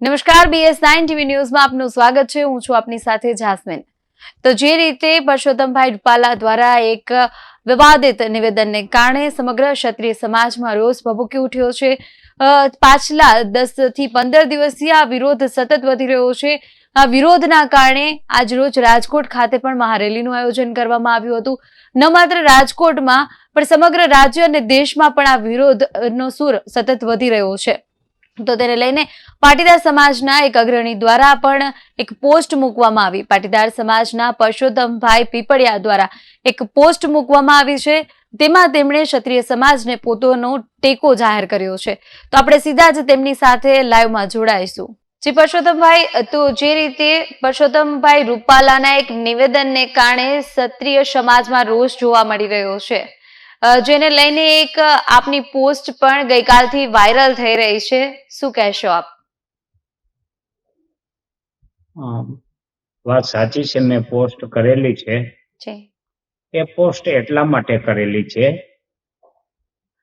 નમસ્કાર BS nine TV ન્યૂઝમાં આપનું સ્વાગત છે. હું છું આપની સાથે જાસ્મીન. તો જે રીતે પરસોત્તમભાઈ રૂપાલા દ્વારા એક વિવાદિત નિવેદનને કારણે સમગ્ર ક્ષત્રિય સમાજમાં રોષ ભભૂકી ઉઠ્યો છે. પાછલા દસથી પંદર દિવસથી આ વિરોધ સતત વધી રહ્યો છે. આ વિરોધના કારણે આજરોજ રાજકોટ ખાતે પણ મહારેલીનું આયોજન કરવામાં આવ્યું હતું. ન માત્ર રાજકોટમાં, પણ સમગ્ર રાજ્ય અને દેશમાં પણ આ વિરોધનો સૂર સતત વધી રહ્યો છે. તો તેને લઈને પાટીદાર સમાજના એક અગ્રણી દ્વારા પણ એક પોસ્ટ મૂકવામાં આવી. પાટીદાર સમાજના પરસોત્તમભાઈ પીપળિયા દ્વારા એક પોસ્ટ મૂકવામાં આવી છે. તેમાં તેમણે ક્ષત્રિય સમાજને પોતાનો ટેકો જાહેર કર્યો છે. તો આપણે સીધા જ તેમની સાથે લાઈવમાં જોડાઈશું. જી પરસોત્તમભાઈ, તો જે રીતે પરસોત્તમભાઈ રૂપાલાના એક નિવેદનને કારણે ક્ષત્રિય સમાજમાં રોષ જોવા મળી રહ્યો છે જેને લઈને એક આપની પોસ્ટ પણ ગઈકાલથી વાયરલ થઈ રહી છે. શું કહેશો આપ? વાત સાચી છે મેં પોસ્ટ કરેલી છે. એ પોસ્ટ એટલા માટે કરેલી છે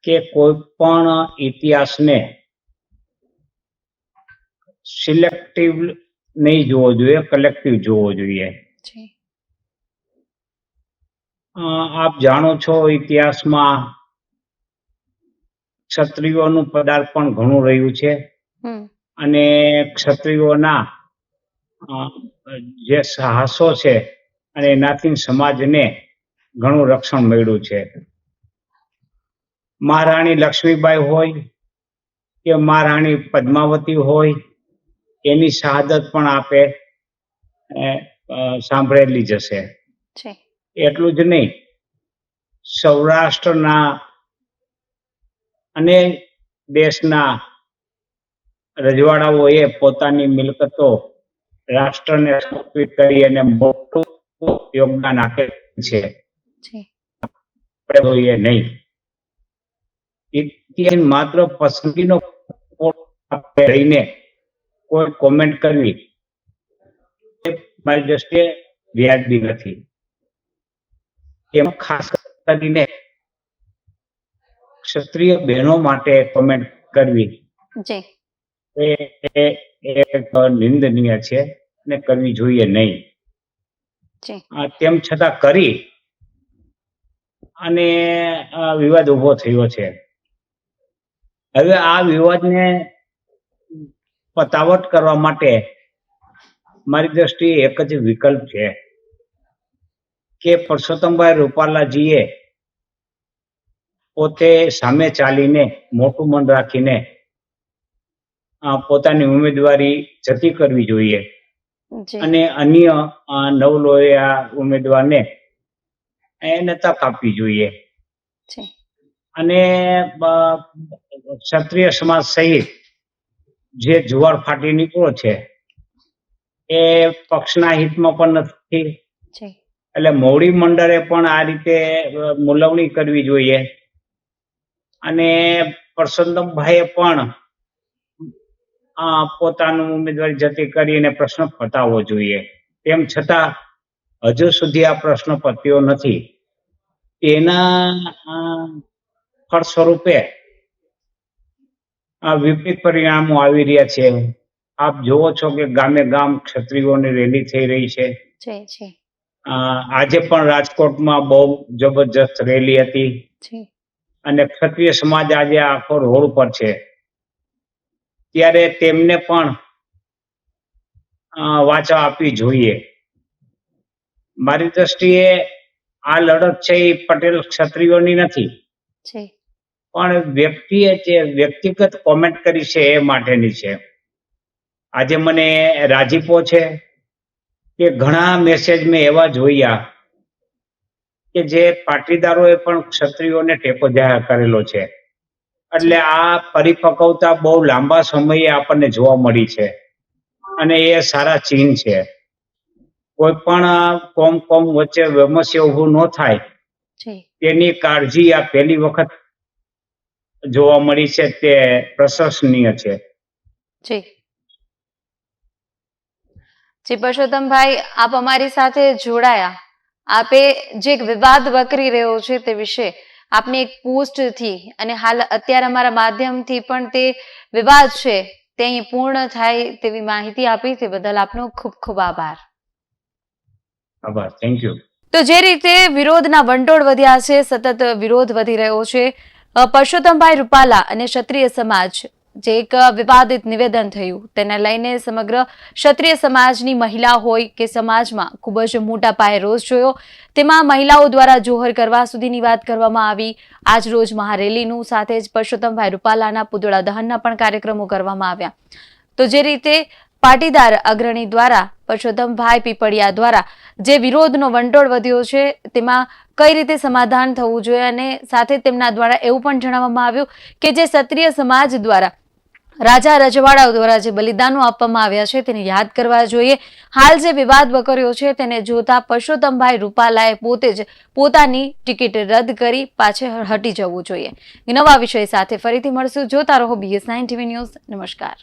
કે કોઈ પણ ઇતિહાસને સિલેક્ટિવ નહીં જોવો જોઈએ કલેક્ટિવ જોવો જોઈએ. આપ જાણો છો ઇતિહાસમાં ક્ષત્રિયોનું પદાર્પણ ઘણું રહ્યું છે. અને ક્ષત્રિયોના જે સાહસો છે અને એનાથી સમાજને ઘણું રક્ષણ મળ્યું છે. મહારાણી લક્ષ્મીબાઈ હોય કે મહારાણી પદ્માવતી હોય એની શહાદત પણ આપે સાંભળેલી જશે એટલું જ નહીં. સૌરાષ્ટ્રના અને દેશના રજવાડાઓએ પોતાની મિલકતો રાષ્ટ્રને સમર્પિત કરી અને મોટું યોગદાન આપે છે. જોઈએ નહીં. માત્ર પસંદગીનો રહીને કોઈ કોમેન્ટ કરવી એ મારી દ્રષ્ટિએ વ્યાજબી નથી. એમાં ખાસ કરીને ક્ષત્રિય બહેનો માટે કોમેન્ટ કરવી. એ નિંદનીય છે ને કરવી જોઈએ નહીં. આ તેમ છતાં કરી અને આ વિવાદ ઊભો થયો છે. હવે આ વિવાદને પતાવટ કરવા માટે મારી દ્રષ્ટિએ એક જ વિકલ્પ છે. કે પરસોત્તમભાઈ રૂપાલાજીએ પોતે સામે ચાલીને મોટું મન રાખીને પોતાની ઉમેદવારી જતી કરવી જોઈએ. અને અન્ય નવલોયા ઉમેદવારને એને તક આપવી જોઈએ. અને ક્ષત્રિય સમાજ સહિત જે જુવાર ફાટી નીકળ્યો છે એ પક્ષના હિતમાં પણ નથી. એટલે મોવડી મંડળે પણ આ રીતે મુલવણી કરવી જોઈએ. અને પરસોત્તમભાઈએ પણ પોતાનું ઉમેદવારી જતી કરીને પ્રશ્ન પતાવવો જોઈએ. તેમ છતાં, હજુ સુધી આ પ્રશ્ન પત્યો નથી. તેના ફળ સ્વરૂપે આ વિપરીત પરિણામો આવી રહ્યા છે. આપ જોવો છો કે ગામે ગામ ક્ષત્રિયોની રેલી થઈ રહી છે. આજે પણ રાજકોટમાં બહુ જબરજસ્ત રેલી હતી. અને ક્ષત્રિય સમાજ આજે આખો રોડ પર છે. ત્યારે તેમને પણ વાચા આપવી જોઈએ. મારી દ્રષ્ટિએ આ લડત છે એ પટેલ ક્ષત્રિયોની નથી. પણ વ્યક્તિએ જે વ્યક્તિગત કોમેન્ટ કરી છે એ માટેની છે. આજે મને રાજીપો છે. કે ઘણા મેસેજ મેં એવા જોયા કે જે પાટીદારોએ પણ ક્ષત્રિયોને ટેકો જાહેર કરેલો છે. એટલે આ પરિપક્વતા બહુ લાંબા સમયે આપણને જોવા મળી છે અને એ સારા ચિહ્ન છે. કોઈ પણ કોમ કોમ વચ્ચે વમસ્ય ઊભું ન થાય. તેની કાળજી આ પહેલી વખત જોવા મળી છે તે પ્રશંસનીય છે. જી પરસોત્તમભાઈ આપ અમારી સાથે જોડાયા. આપે જે એક વિવાદ વકરી રહ્યો છે તે વિશે આપની એક પોસ્ટથી અને હાલ અત્યારે અમારા માધ્યમથી પણ તે વિવાદ છે તે અહીં પૂર્ણ થાય તેવી માહિતી આપી તે બદલ આપનો ખૂબ ખૂબ આભાર. આભાર. થેન્ક યુ તો જે રીતે વિરોધના વંટોળ વધ્યા છે સતત વિરોધ વધી રહ્યો છે પરસોત્તમભાઈ રૂપાલા અને ક્ષત્રિય સમાજ જે એક વિવાદિત નિવેદન થયું. તેને લઈને સમગ્ર ક્ષત્રિય સમાજની મહિલા હોય કે સમાજમાં ખૂબ જ મોટા પાયે રોષ જોયો. તેમાં મહિલાઓ દ્વારા જોહર કરવા સુધીની વાત કરવામાં આવી. આજ રોજ મહારેલીનું સાથે જ પરસોત્તમભાઈ રૂપાલાના પુતળા દહનના પણ કાર્યક્રમો કરવામાં આવ્યા. તો જે રીતે પાટીદાર અગ્રણી દ્વારા, પરસોત્તમભાઈ પીપળિયા દ્વારા જે વિરોધનો વંટોળ વધ્યો છે, તેમાં કઈ રીતે સમાધાન થવું જોઈએ અને સાથે તેમના દ્વારા એવું પણ જણાવવામાં આવ્યું કે જે ક્ષત્રિય સમાજ દ્વારા રાજા રજવાડાઓ દ્વારા જે બલિદાનો આપવામાં આવ્યા છે તેને યાદ કરવા જોઈએ. હાલ જે વિવાદ વકર્યો છે તેને જોતા પરસોત્તમભાઈ રૂપાલાએ પોતે જ પોતાની ટિકિટ રદ કરી પાછે હટી જવું જોઈએ. નવા વિષય સાથે ફરીથી મળશું. જોતા રહો બીએસ નાઇન ટીવી ન્યૂઝ નમસ્કાર.